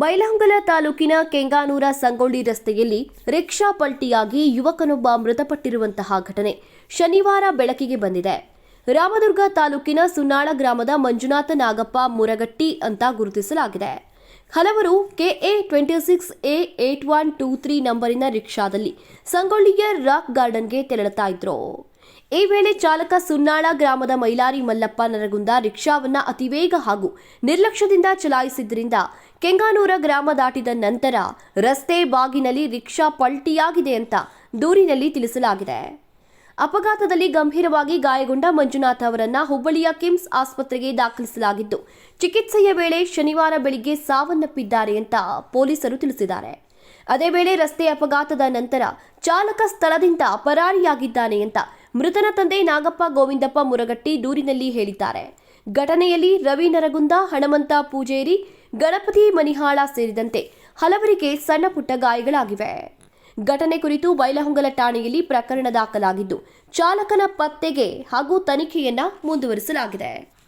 ಬೈಲಹೊಂಗಲ ತಾಲೂಕಿನ ಕೆಂಗಾನೂರ ಸಂಗೊಳ್ಳಿ ರಸ್ತೆಯಲ್ಲಿ ರಿಕ್ಷಾ ಪಲ್ಟಿಯಾಗಿ ಯುವಕನೊಬ್ಬ ಮೃತಪಟ್ಟಿರುವಂತಹ ಘಟನೆ ಶನಿವಾರ ಬೆಳಕಿಗೆ ಬಂದಿದೆ. ರಾಮದುರ್ಗ ತಾಲೂಕಿನ ಸುನ್ನಾಳ ಗ್ರಾಮದ ಮಂಜುನಾಥ ನಾಗಪ್ಪ ಮುರಗಟ್ಟಿ ಅಂತ ಗುರುತಿಸಲಾಗಿದೆ. ಹಲವರು KA twenty six, A eight one two three ನಂಬರಿನ ರಿಕ್ಷಾದಲ್ಲಿ ಸಂಗೊಳ್ಳಿಯ ರಾಕ್ ಗಾರ್ಡನ್ಗೆ ತೆರಳುತ್ತಾ ಇದ್ರು. ಈ ವೇಳೆ ಚಾಲಕ ಸುನ್ನಾಳ ಗ್ರಾಮದ ಮೈಲಾರಿ ಮಲ್ಲಪ್ಪ ನರಗುಂದ ರಿಕ್ಷಾವನ್ನ ಅತಿವೇಗ ಹಾಗೂ ನಿರ್ಲಕ್ಷ್ಯದಿಂದ ಚಲಾಯಿಸಿದ್ದರಿಂದ ಕೆಂಗಾನೂರ ಗ್ರಾಮ ದಾಟಿದ ನಂತರ ರಸ್ತೆ ಬಾಗಿನಲ್ಲಿ ರಿಕ್ಷಾ ಪಲ್ಟಿಯಾಗಿದೆ ಅಂತ ದೂರಿನಲ್ಲಿ ತಿಳಿಸಲಾಗಿದೆ. ಅಪಘಾತದಲ್ಲಿ ಗಂಭೀರವಾಗಿ ಗಾಯಗೊಂಡ ಮಂಜುನಾಥ್ ಅವರನ್ನ ಹುಬ್ಬಳ್ಳಿಯ ಕಿಮ್ಸ್ ಆಸ್ಪತ್ರೆಗೆ ದಾಖಲಿಸಲಾಗಿದ್ದು, ಚಿಕಿತ್ಸೆಯ ವೇಳೆ ಶನಿವಾರ ಬೆಳಿಗ್ಗೆ ಸಾವನ್ನಪ್ಪಿದ್ದಾರೆ ಅಂತ ಪೊಲೀಸರು ತಿಳಿಸಿದ್ದಾರೆ. ಅದೇ ವೇಳೆ ರಸ್ತೆ ಅಪಘಾತದ ನಂತರ ಚಾಲಕ ಸ್ಥಳದಿಂದ ಪರಾರಿಯಾಗಿದ್ದಾನೆ ಅಂತ ಮೃತನ ತಂದೆ ನಾಗಪ್ಪ ಗೋವಿಂದಪ್ಪ ಮುರಗಟ್ಟಿ ದೂರಿನಲ್ಲಿ ಹೇಳಿದ್ದಾರೆ. ಘಟನೆಯಲ್ಲಿ ರವಿ ನರಗುಂದ, ಹಣಮಂತ ಪೂಜೇರಿ, ಗಣಪತಿ ಮನಿಹಾಳ ಸೇರಿದಂತೆ ಹಲವರಿಗೆ ಸಣ್ಣ ಪುಟ್ಟ ಗಾಯಗಳಾಗಿವೆ. ಘಟನೆ ಕುರಿತು ಬೈಲಹೊಂಗಲ ಠಾಣೆಯಲ್ಲಿ ಪ್ರಕರಣ ದಾಖಲಾಗಿದ್ದು, ಚಾಲಕನ ಪತ್ತೆಗೆ ಹಾಗೂ ತನಿಖೆಯನ್ನ ಮುಂದುವರಿಸಲಾಗಿದೆ.